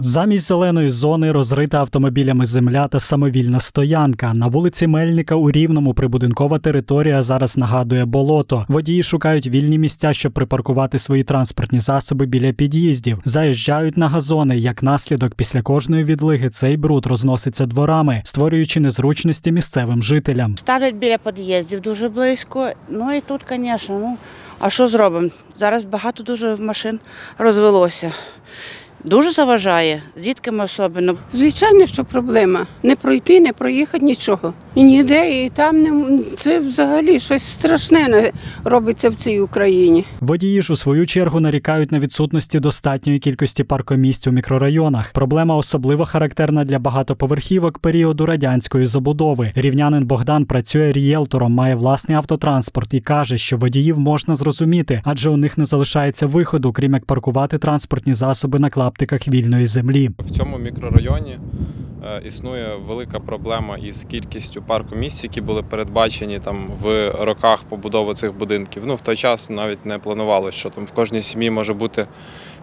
Замість зеленої зони розрита автомобілями земля та самовільна стоянка. На вулиці Мельника у Рівному прибудинкова територія зараз нагадує болото. Водії шукають вільні місця, щоб припаркувати свої транспортні засоби біля під'їздів. Заїжджають на газони. Як наслідок, після кожної відлиги цей бруд розноситься дворами, створюючи незручності місцевим жителям. Ставлять біля під'їздів дуже близько. Ну і тут, звісно, ну а що зробимо? Зараз багато дуже машин розвелося. Дуже заважає, з дітками особливо. Звичайно, що проблема. Не пройти, не проїхати нічого. І ніде, і там не це взагалі щось страшне не робиться в цій Україні. Водії ж у свою чергу нарікають на відсутності достатньої кількості паркомісць у мікрорайонах. Проблема особливо характерна для багатоповерхівок періоду радянської забудови. Рівнянин Богдан працює рієлтором, має власний автотранспорт і каже, що водіїв можна зрозуміти, адже у них не залишається виходу, крім як паркувати транспортні засоби на клаптиках вільної землі. В цьому мікрорайоні е, існує велика проблема із кількістю парку місць, які були передбачені там в роках побудови цих будинків. Ну в той час навіть не планувалося, що там в кожній сім'ї може бути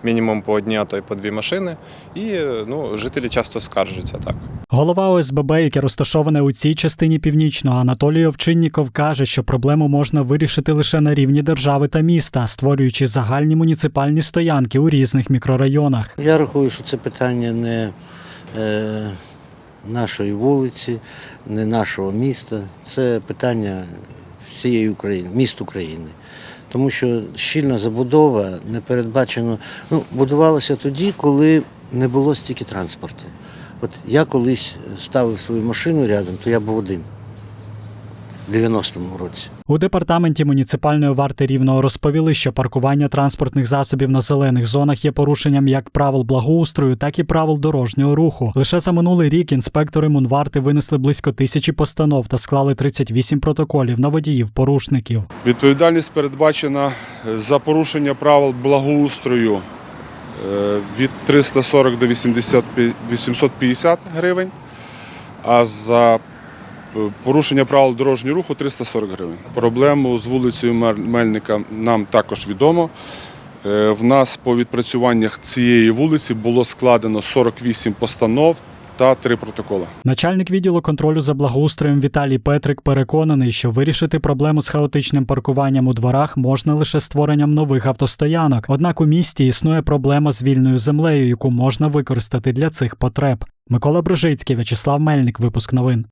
мінімум по одній, а то й по дві машини. І ну, жителі часто скаржаться так. Голова ОСББ, яке розташоване у цій частині північного, Анатолій Овчинніков каже, що проблему можна вирішити лише на рівні держави та міста, створюючи загальні муніципальні стоянки у різних мікрорайонах. Я рахую, що це питання не е, нашої вулиці, не нашого міста. Це питання всієї України, міст України. Тому що щільна забудова не передбачено. Ну, будувалося тоді, коли не було стільки транспорту. От я колись ставив свою машину рядом, то я був один в 90-му році. У департаменті муніципальної варти рівного розповіли, що паркування транспортних засобів на зелених зонах є порушенням як правил благоустрою, так і правил дорожнього руху. Лише за минулий рік інспектори Мунварти винесли близько тисячі постанов та склали 38 протоколів на водіїв-порушників. Відповідальність передбачена за порушення правил благоустрою е, від 340 до 80 пі- 850 гривень, а за е, порушення правил дорожнього руху 340 гривень. Проблему з вулицею Мельника нам також відомо. Е, В нас по відпрацюваннях цієї вулиці було складено 48 постанов та 3 протоколи. Начальник відділу контролю за благоустроєм Віталій Петрик переконаний, що вирішити проблему з хаотичним паркуванням у дворах можна лише створенням нових автостоянок. Однак у місті існує проблема з вільною землею, яку можна використати для цих потреб. Микола Брижицький, В'ячеслав Мельник, випуск новин.